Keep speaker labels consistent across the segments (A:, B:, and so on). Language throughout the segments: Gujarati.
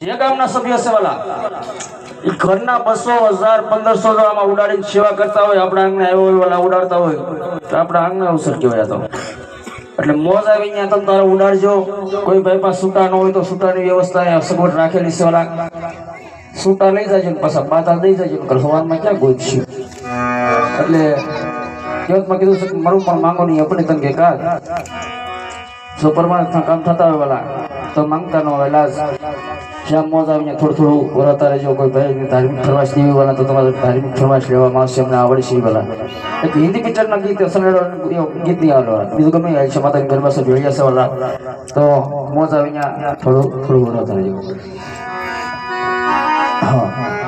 A: જે ગામના સભ્ય છે વાલા એ ઘરના બસો, હજાર, પંદરસો આમાં ઉડાડીને સેવા કરતા હોય, આપણા આંગણે આવ્યો ઉડાડતા હોય, તો આપણા આંગણે અવસર કહેવાય તો. એટલે મોજ આવી અહીંયા, તમે તારે ઉડાડજો. કોઈ ભાઈ પાસે સૂટા ન હોય તો સૂટાની વ્યવસ્થા અહીંયા રાખેલી છે સૂટા લઈ જાજો ને પાછા બાતા દઈ જાજો સવારમાં ક્યાં ગોતશું? એટલે કે મારું પણ માંગો નહીં, આપણે તમે કે જો પરમાર્થના કામ થતા હોય વાલા, તો માંગતા ન હોય, લાજ. શ્યામ મોજ આવીને થોડું થોડું વરાતા રહેજો કોઈ ભાઈ ધાર્મિક ફરમાશ લેવી વાળા તો તમારે ધાર્મિક ફરમાશ લેવામાં આવશે એમને આવડશે વાલા એક હિન્દી પિક્ચરના ગીત ગીત નહીં આવેલો બીજું ગમે આવી છે માતાની ગરબા છે ભેળિયા છે વાળા તો મોજ આવીને થોડું થોડું વરાતા રહેજો હા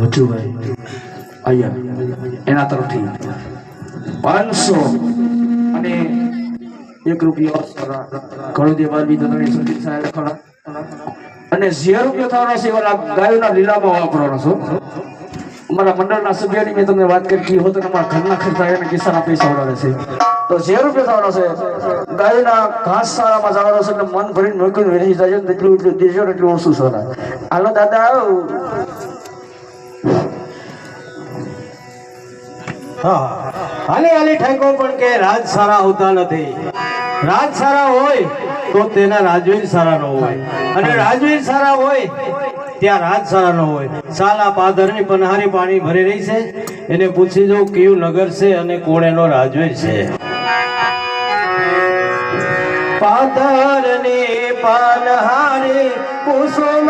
A: વચુભાઈ અહીંયા એના તરફથી પાંચસો અને એક રૂપિયો બારબી તો તમે સંગીત સાહેબ ખરા. અને જે રૂપિયો થવાનો છે ગાયોના લીલામાં વાપરવાનો છો. અમારા મંડળના સભ્યોની મેં તમને વાત કરી હોત અમારા ઘરના ખર્ચા એને કિસ્સાના પૈસા ઉડાડે છે. તો જે રૂપિયા થવાનો છે. ગાયના ઘાસ સારામાં જવાનો છે એટલે મન ભરીને મૂકીને વેચી જાય ને એટલું એટલું દેજો એટલું ઓછું સોના હાલો દાદા
B: હા હાલી હાલી ઠેકો પણ કે રાજ સારા હોતા નથી. રાજ સારા હોય તો તેના રાજવીર સારા ન હોય. અને રાજવીર સારા હોય ત્યાં રાજ સારા ન હોય. સાલા પાદરની પનહારી પાણી ભરી રહી છે. એને પૂછી જો કયું નગર છે અને કોણ એનો રાજવીર છે. પાદરની પનહારી પૂછો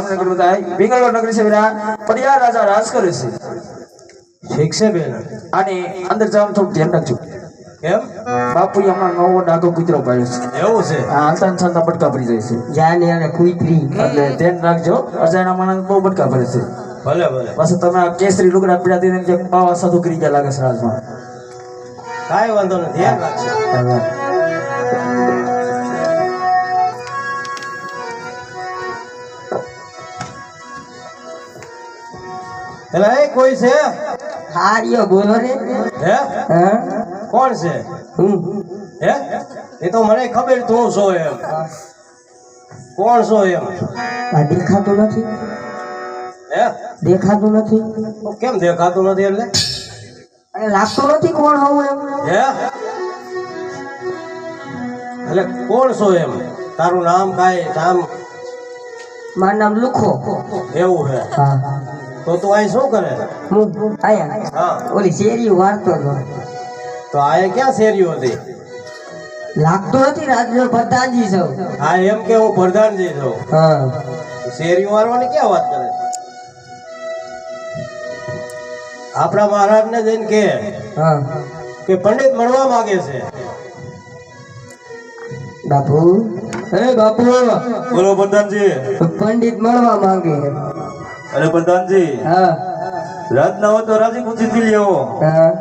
B: બે
A: બતાય બેંગલોર નગરી છે વિરા. પરિયાર રાજા રાજ કરે છે.
B: ઠીક છે બેન.
A: અને અંદર જવાનું થોડું ધ્યાન રાખજો.
B: કેમ?
A: બાપુ હમણાં નવો ડાકો કૂતરો પાડ્યો છે.
B: એવું છે?
A: આ હાલતા ને બટકા ભરી જાય છે.
C: જાને અને કૂતરી
A: એટલે ધ્યાન રાખજો. અજાણા માણસ બહુ બટકા ભરે છે.
B: ભલે ભલે.
A: પાછું તમે આ કેસરી લુગડા પીડા દઈને પાવા સાધુ કરી ગયા લાગે છે રાજમાં.
B: કાંઈ વાંધો નથી ધ્યાન રાખજો. પેલા એ કોઈ છે?
C: હારિયો બોલો રે.
B: હે?
C: હા?
B: કોણ છે?
C: હું.
B: હે? એ તો મને ખબર તું છો એમ. કોણ છો એમ?
C: આ દેખાતું નથી.
B: હે?
C: દેખાતું નથી.
B: કેમ દેખાતું નથી એટલે?
C: અને લાગતું નથી કોણ હોવું એમ.
B: હે? એટલે કોણ છો એમ? તારું નામ કાય નામ
C: મારું નામ લુખો.
B: એવું છે
C: હા.
B: તો તું અહીં શું કરે?
C: હું આયા
B: હા.
C: ઓલી શેરી વાર્તો હતો.
B: તો આ ક્યાં શેરીઓ હતી?
C: લાગતો હતી રાજનો પ્રધાનજી છો.
B: હા એમ કે હું પ્રધાનજી છું.
C: હા.
B: શેરીઓ વાળવાની ક્યાં વાત કરે? આપણા મહારાજને જઈને કે
C: હા.
B: કે પંડિત મળવા માંગે છે.
C: બાપુ. એ બાપુ.
D: બોલો પ્રધાનજી
C: પંડિત મળવા માંગે.
D: અરે પ્રધાનજી
C: હા.
D: રાત ના હોય તો રાજી પૂછી થી લેવો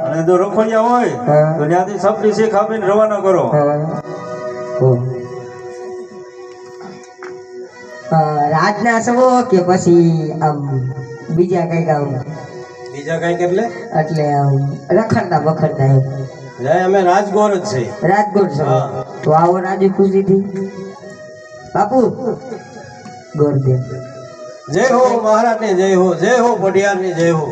D: અને જો રખોડિયા હોય. તો ત્યાંથી સપની શેખ આપીને રવાના કરો.
C: રાજના સવો કે પછી આમ બીજા કઈ આમ?
B: બીજા કઈ એટલે?
C: એટલે આમ રખડતા બખડતા એમ.
B: અમે રાજગોર જ છે
C: રાજકોટ છે? તો આવો રાજી ખુશીથી બાપુ ગોરદેવ
B: જય હો મહારાજની જય હો જય હો પટિયારની જય હો.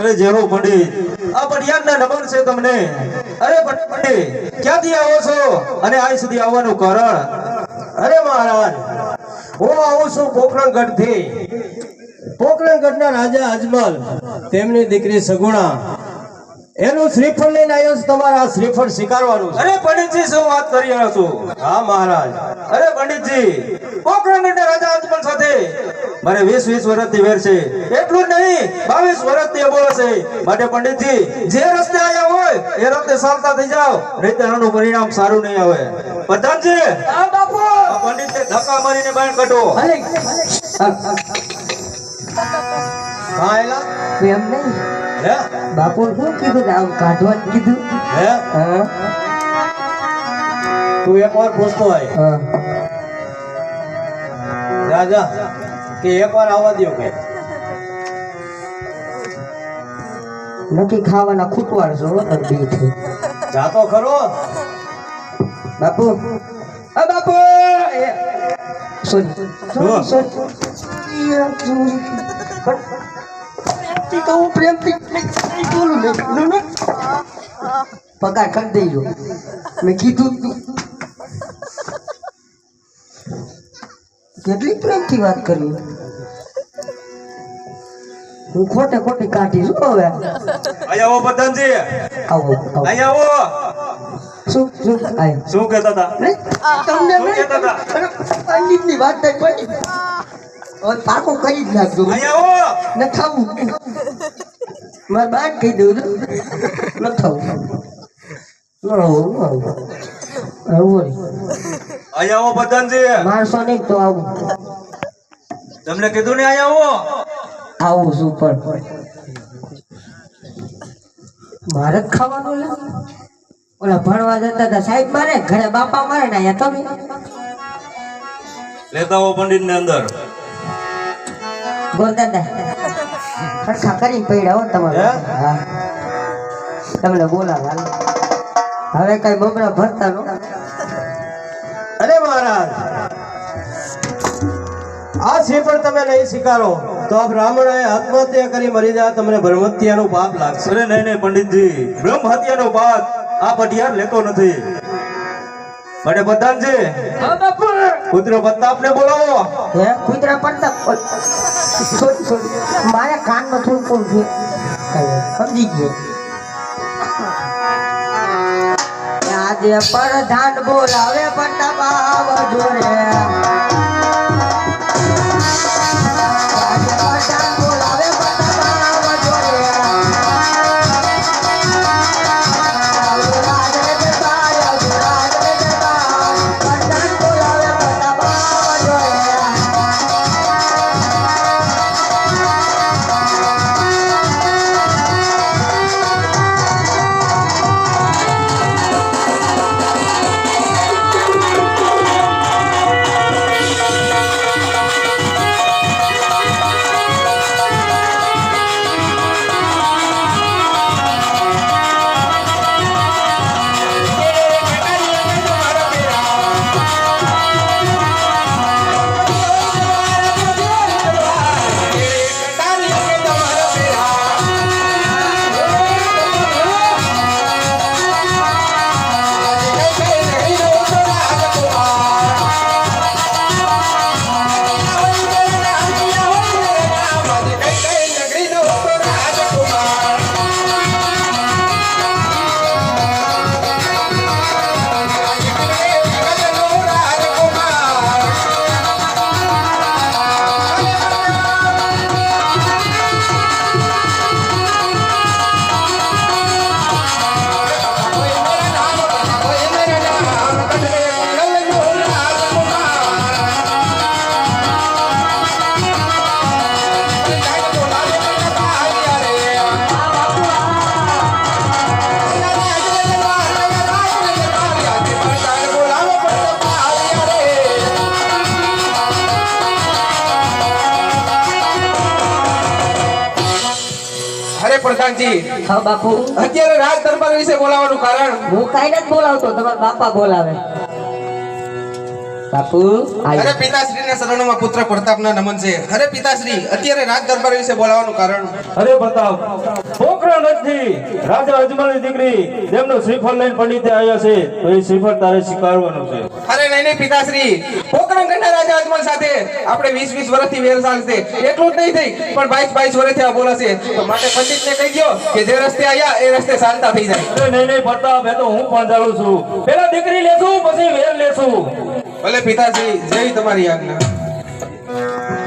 D: અરે જય હો પંડિત આ પડિયારના નંબર છે તમને. અરે પંડિત ક્યાંથી આવો છો? અને આ સુધી આવવાનું કારણ?
B: અરે મહારાજ, હું આવું છું પોખરણગઢથી પોખરણગઢ ના રાજા અજમલ, તેમની દીકરી સગુણા. એનું શ્રીફળ લઈને આવ્યો છું તમારે આ શ્રીફળ સ્વીકારવાનું
D: અરે પંડિતજી શું વાત કરી રહ્યો છું?
B: હા મહારાજ.
D: અરે પંડિતજી પોખરણગઢના રાજા અજમલ સાથે. મારે વીસ વીસ વર્ષથી વેર છે. એટલું જ નહીં બાવીસ વર્ષથી બોલે છે. માટે પંડિતજી જે રસ્તે આવ્યા હોય એ રસ્તે ચાલતા થઈ જાવ નહીંતર આનું પરિણામ સારું નહીં આવે. પ્રધાનજી!
C: હા બાપુ!
D: પંડિતને ધક્કા મારીને બહાર કાઢો.
B: હા એલા?
C: એમ નહીં. બાપુ શું કીધું ને આમ કાઢવા કીધું?
D: હે?
B: તું એકવાર પૂછતો હોય. રાજા કે એક વાર આવવા દો કે
C: નથી ખાવાના ખૂટવાડ બે થઈ
B: જાતો ખરો?
C: બાપુ. અ બાપુ! સોરી
D: સોરી
C: સોરી પ્રેમથી કહું પ્રેમથી બોલું ને પગાર કરી દેજો. મેં કીધું કેટલી પ્રેમથી વાત કરવી હું ખોટે ખોટી કાઢી શું હવે.
D: અહીંયા આવો પ્રધાનજી
C: આવો આવો.
D: અહીંયા આવો.
C: શું શું? આયો.
D: શું કહેતા હતા?
C: તમને
D: શું કહેતા હતા?
C: પંડિતની વાત થઈ પડી. પાકો કરી જ નાખજો. ન થવું મારે બાદ કહી દઉં. ન થવું
D: તમને કીધું ને અહીંયા આવો?
C: આવું છું પણ. મારે ખાવાનું ઓલા ભણવા જતા હતા. સાહેબ મારે ઘરે બાપા મારે ને અહીંયા તમે
D: લેતા આવો પંડિત ને અંદર.
C: ગોરદાદા ખડખા કરીને પડ્યા હો તમારે. તમને બોલાવા હવે કઈ બબડા ભરતા નો.
B: અરે મહારાજ આ શ્રીફળ તમે નહીં સ્વીકારો તો આ બ્રાહ્મણોએ આત્મહત્યા કરી મરી જાય તમને બ્રહ્મત્યાનું પાપ લાગશે.
D: અરે નહીં નહીં પંડિતજી. બ્રહ્મ હત્યાનો પાપ આ પટિયાર લેતો નથી. માટે કુતરો પુત્ર પ્રતાપને બોલાવો.
C: હે? કુતરા પડતા સોરી મારા કાનમાં થોડું છે સમજી ગયો. આજે પરધાન બોલાવે પટ્ટા બાવ જોડે
E: પ્રધાનજી
C: હા બાપુ.
E: અત્યારે રાજ દરબાર વિશે બોલાવવાનું કારણ?
C: હું કાંઈ નથી બોલાવતો તમારા બાપા બોલાવે. બાપુ
E: અરે
C: આયો.
E: શરણોમાં પુત્ર પ્રતાપના નમન છે. અરે પિતાશ્રી અત્યારે રાજ દરબાર વિશે બોલાવવાનું કારણ.
A: અરે પ્રતાપ પોખરણ નથી. રાજા અજમલની દીકરી તેમનું શ્રીફળ લઈને પંડિતે આવ્યા છે. તો એ શ્રીફળ તારે સ્વીકારવાનું છે.
E: અરે નહીં નહીં પિતાશ્રી. પોકરણગઢના રાજા અજમલ સાથે આપણે વીસ વીસ વર્ષથી વેર ચાલશે એટલું જ નહીં થઈ પણ બાવીસ બાવીસ વર્ષથી આ બોલાશે તો માટે પંડિતને કહી દો કે જે રસ્તે આયા એ રસ્તે શાંતા થઈ જાય.
A: અરે નહીં નહીં પ્રતાપ એ તો હું પણ જાણું છું. પેલા દીકરી લેશું પછી વેર લેશું.
E: ભલે પિતાજી જય તમારી આજ્ઞા.